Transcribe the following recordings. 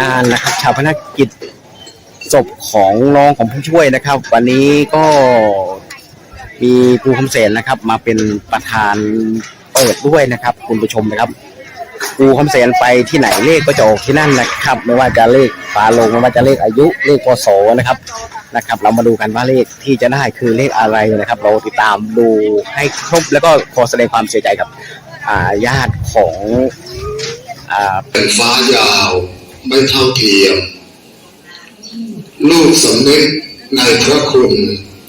งานนะครับชาวพนักกิจศพของน้องของผู้ช่วยนะครับ วันนี้ก็มีครูคำเสนนะครับ มาเป็นประธานเปิดด้วยนะครับ คุณผู้ชมนะครับครูคำเสนไปที่ไหนเลขก็จะออกที่นั่นนะครับ ไม่ว่าจะเลขฝาลงไม่ว่าจะเลขอายุเลขพศนะครับนะครับ เรามาดูกันว่าเลขที่จะได้คือเลขอะไรนะครับ เราติดตามดูให้ครบแล้วก็ขอแสดงความเสียใจกับญาติของอ่าเป็นฟ้ายาว ไม่เท่าเทียม ลูกสำนึกในพระคุณ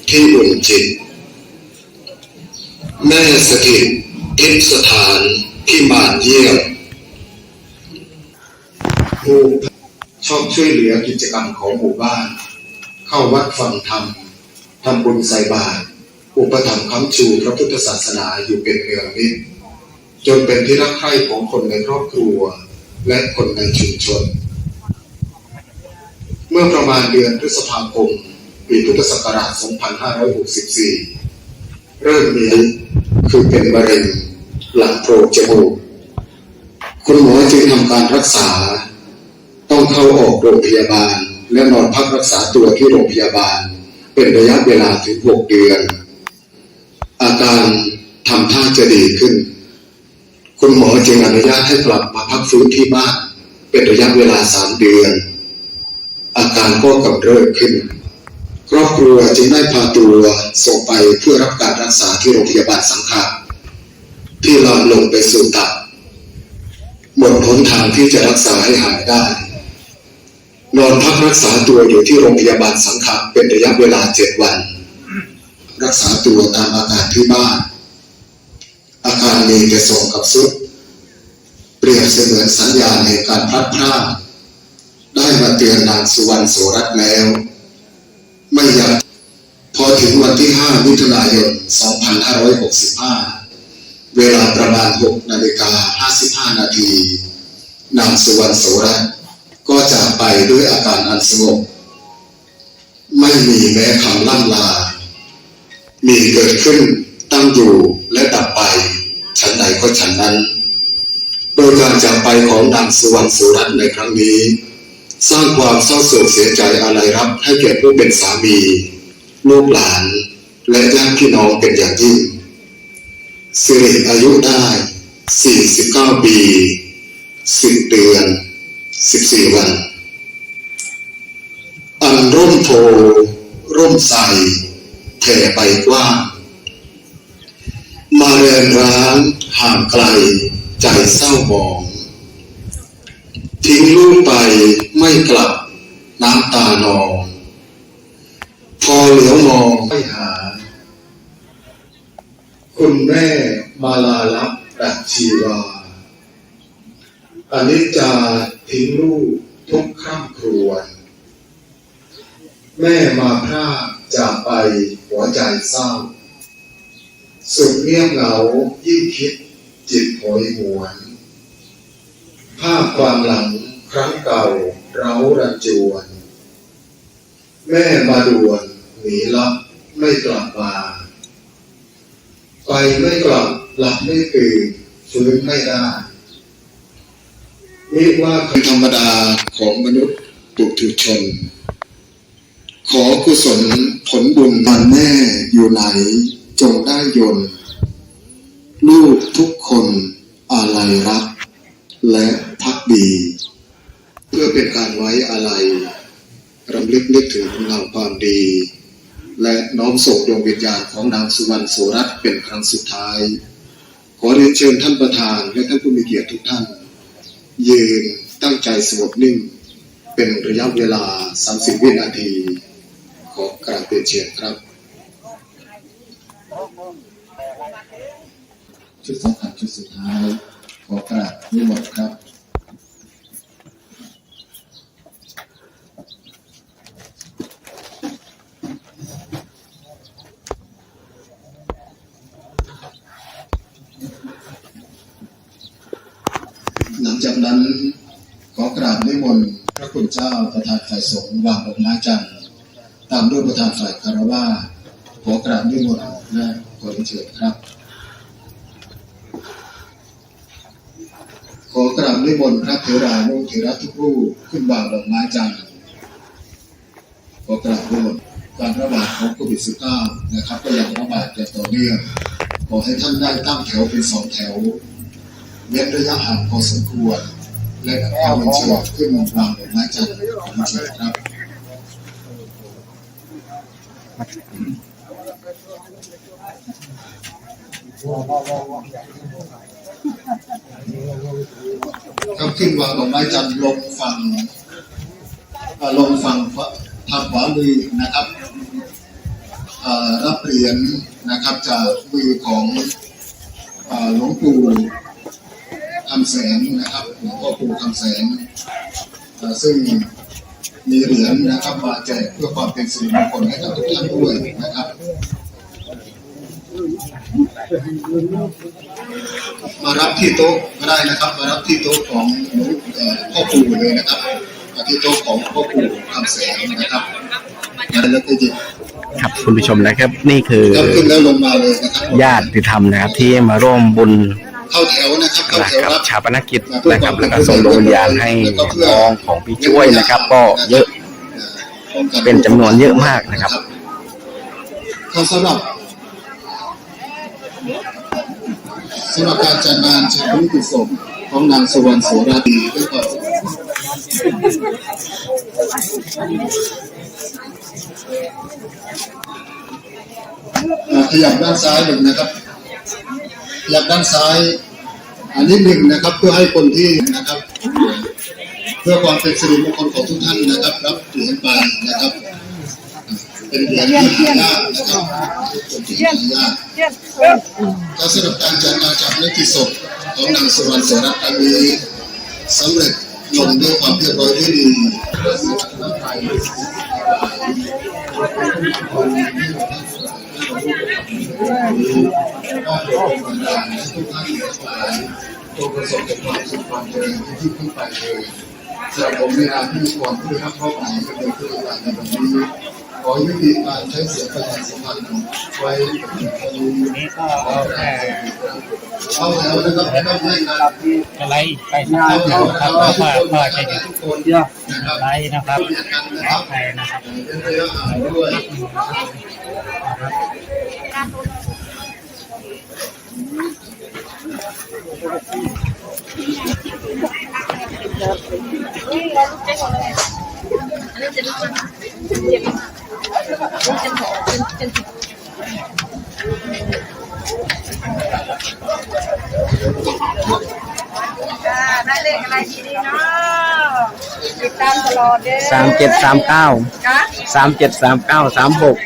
ที่อุ่นจิต แม่สถิตทิพสถานที่มานเยี่ยมผู้ชอบช่วยเหลือกิจกรรมของหมู่บ้าน เข้าวัดฟังธรรมทำบุญใส่บาตรอุปถัมภ์ค้ำชูพระพุทธศาสนาอยู่เป็นเนืองนิดจนเป็นที่รักใคร่ของคนในครอบครัว และคนในชุมชน มื่อประมาณเดือนพฤษภาคม ปีพุทธศักราช 2564 เริ่มมีคือเป็นมะเร็งหลังโพรงจมูก คุณหมอจึงทำการรักษา ต้องเข้าออกโรงพยาบาล และนอนพักรักษาตัวที่โรงพยาบาล เป็นระยะเวลาถึง 6 เดือน อาการทำท่าจะดีขึ้น คุณหมอจึงอนุญาตให้กลับมาพักฟื้นที่บ้าน เป็นระยะเวลาสามเดือน อาการก็กำเริบขึ้น ครอบครัวจึงได้พาตัวส่งไปเพื่อรับการรักษาที่โรงพยาบาลสังขะที่ลามลงไปสู่ตับหมดหนทางที่จะรักษาให้หายได้ นอนพักรักษาตัวอยู่ที่โรงพยาบาลสังขะเป็นระยะเวลาเจ็ดวัน รักษาตัวตามอาการที่บ้านอาการมีแต่ส่งกับสุดเปรียบเสมือนสัญญาณในการพลัดพรากได้มาเตื สุวรรณโสรัตแล้ว ไม่อยากพอถึงวันที่ 5 มิถุนายน 2565 เวลาประมาณ 6 นาฬิกา 55 นาทีนางสุวรรณโสรัตก็จากไปด้วยอาการอันสงบไม่มีแม้คำล่ำลา มีเกิดขึ้นตั้งอยู่และดับไป ฉันใดก็ฉันนั้น โดยการจากไปของนางสุวรรณสุรัตน์ในครั้งนี้ สร้างความเศร้าโศกเสียใจอะไรรับให้แก่ผู้เป็นสามีลูกหลาน และญาติพี่น้องเป็นอย่างยิ่งสิริอายุได้ 49 ปี 10 เดือน 14 วัน อันร่มโพร่มใสแผ่ไปกว้างมาเรียนร้างห่างไกลใจเศร้าหมอง ทิ้งลูกไปไม่กลับน้ำตานอง พอเหลียวมองไม่หา คุณแม่มาลาลับดักชีวาอันิจจาทิ้งลูกทุกข้ามครวน แม่มาพรากจากไปหัวใจเศร้า สุดเงียบเหงายิ่งคิดจิตโหยหวน ภาพความหลังครั้งเก่าเรารันจวน แม่มาด่วนหนีลับไม่กลับมา ไปไม่กลับหลับไม่ตื่นฟื้นไม่ได้เรียกว่าคือธรรมดาของมนุษย์ปุถุชน ขอกุศลผลบุญวันแม่อยู่ไหน จงได้ยนลูกทุกคนอาลัยรัก และพักดี เพื่อเป็นการไว้อาลัยรำลึกนึกถึงคุณงามความดี และน้อมส่งดวงวิญญาณของนางสุวรรณโสรัตเป็นครั้งสุดท้าย ขอเรียนเชิญท่านประธานและท่านผู้มีเกียรติทุกท่าน ยืนตั้งใจสงบนิ่ง เป็นระยะเวลา 30 วินาที ขอกราบเรียนเชิญครับชุดสำคัญชุดสุดท้าย ขอกราบนิมนต์ครับหลังจากนั้นขอกราบนิมนต์พระคุณเจ้าประธานฝ่ายสงฆ์วางดอกไม้จันทร์ตามด้วยประธานฝ่ายคารวะขอกราบนิมนต์และขอเรียนเชิญครับ ขอ กราบนิมนต์พระเถรานุเถระทุกรูปขึ้นวางดอกไม้จันทร์ขอกราบนิมนต์การระบาดของโควิด -19 นะครับ ก็ยังระบาดอย่างต่อเนื่องขอให้ท่านได้ตั้งแถวเป็นสองแถวเว้นระยะห่างพอสมควร และเอาเชือกขึ้นวางดอกไม้จันทร์ขอบคุณครับ ครับขึ้นวางดอกไม้จันทร์ลงฝั่งเอ่อลงฝั่งทางขวามือนะครับรับเหรียญนะครับจากมือของหลวงปู่คำแสนนะครับหลวงพ่อปู่คำแสนซึ่งมีเหรียญนะครับมาแจกเพื่อความเป็นสิริมงคลให้กับทุกท่านด้วยนะครับ มารับที่โต๊ะก็ได้นะครับมารับที่โต๊ะของหลวงเอ่อพ่อปู่เลยนะครับมาที่โต๊ะของพ่อปู่คำแสงนะครับแล้วก็หยิบครับคุณผู้ชมนะครับนี่คือครับขึ้นแล้วลงมาเลยนะครับญาติธรรมนะครับ ที่มาร่วมบุญเข้าแถวนะครับเข้านะแถวครับรับชาปนกิจนะครับแล้วก็ส่งดวงวิญญาณให้น้องของพี่ช่วยนะครับ ก็เยอะป้องกัเป็นจำนวนเยอะมากนะครับครับสำหรับสำหรับการจัดงานชาปนกิจศพของนางสุวรรณโสราดีก็ขออ่าขยับด้านซ้ายหนึ่งนะครับขยับด้านซ้าย อันนี้หนึ่งนะครับเพื่อให้คนที่นะครับ เพื่อความเป็นสิริมงคลของทุกท่านนะครับ รับเหรียญไปนะครับ เป็นเหรียญที่หายากนะครับเป็นเหรียญที่หายากก็สำหรับการจัดงาจากนักกิจศพของนางสุวรรณสรัตน์ครั้งนี้สำเร็จลงด้วยความเรียบร้อยด้วดีก็โปรดบันดาลให้ทุกท่านทั้งหลายจงประสบกับความสุขความเจริญที่ขึ้นไปเลยสำหรับผมในนามที่มีความผู้รับมอบหมายเป็นผู้รับในวันนี้ ขอยุติการใช้เสียงประชาสัมพันธ์ไว้นี้ขอแค่เข้าแล้วนะครับไม่ให้การอะไรไปนะครับครับเพราะว่าก็จะอยู่ทุกคนนะครับไลฟ์นะครับช่วยกันนะครับไทยนะครับเป็นระยะห่างด้วย ได้เลขอะไรดีๆเนาะติดตามตลอดเด้อสามเจ็ดสามเก้าจ้ะสามเจ็ดสามเก้าสามหก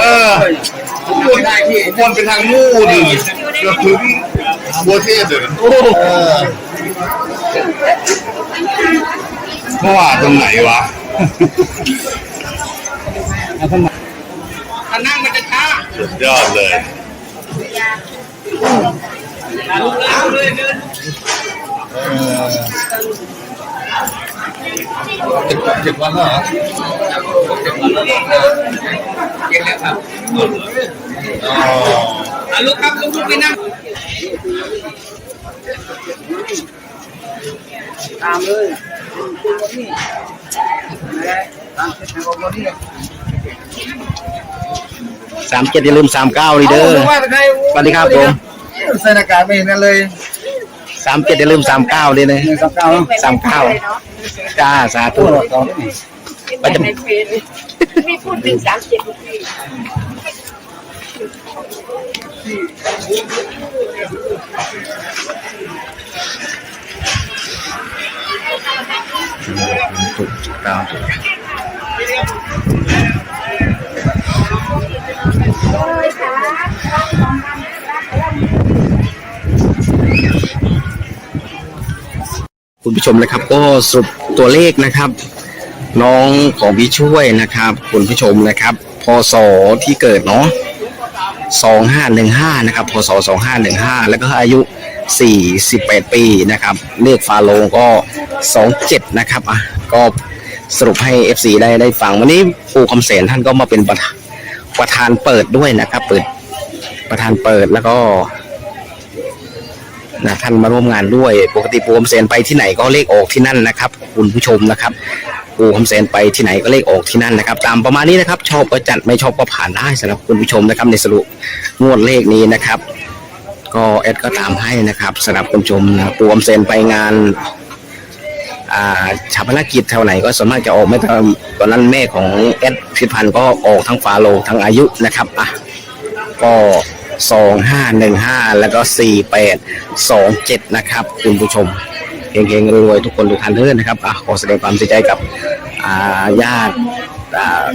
เออ ผมวนผมวนไปทางนู่นดิเกือบถึงบัวเทศเลยโอ้เพราะว่าตรงไหนวะถ้านั่งมันจะช้าสุดยอดเลยเจ็ดวันแล้วเหรอ อะลุกครับลุกลุกไปนั่งสามเจ็ดอย่าลืมสามเก้าลีเดอร์สวัสดีครับผมใส่หน้ากากไม่เห็นนั่นเลยสามเจ็ดอย่าลืมสามเก้าเลยนะหนึ่งสามเก้าสามเก้าจ้าสาธุตัวต่อนี่ก็จะในเฟซมีพูดถึงสามเจ็ดทุกที ถูกเก้าถูกคุณผู้ชมนะครับ ก็สรุปตัวเลขนะครับ น้องของพี่ช่วยนะครับ คุณผู้ชมนะครับพศที่เกิดเนาะ สองห้าหนึ่งห้านะครับ พศสองห้าหนึ่งห้าแล้วก็อายุสี่สิบแปดปีนะครับ เลขฟาโลงก็สองเจ็ดนะครับอะก็สรุปให้ FC ได้ได้ฟัง วันนี้ปูคำเสนท่านก็มาเป็นประธานประธานเปิดด้วยนะครับ เปิดประธานเปิดแล้วก็นะท่านมาร่วมงานด้วย ปกติปูคำเสนไปที่ไหนก็เลขออกที่นั่นนะครับ คุณผู้ชมนะครับ ปู่คำเสนไปที่ไหนก็เลขออกที่นั่นนะครับ ตามประมาณนี้นะครับ ชอบก็จัดไม่ชอบก็ผ่านได้สำหรับคุณผู้ชมนะครับในสรุปงวดเลขนี้นะครับ ก็แอดก็ตามให้นะครับสำหรับคุณผู้ชมนะปู่คำเสนไปงานอ่าชาพนกิจเท่าไหร่ก็ส่วนมากจะออกไม่ตอนตอนนั้นแม่ของแอดพิพันธ์ก็ออกทั้งฟาโลทั้งอายุนะครับอะก็สองห้าหนึ่งห้าแล้วก็สี่แปดสองเจ็ดนะครับคุณผู้ชมเฮงๆรวยๆทุกคนทุกท่านเด้อนะครับอะขอแสดงความเสียใจกับ Ah, yan. Ah,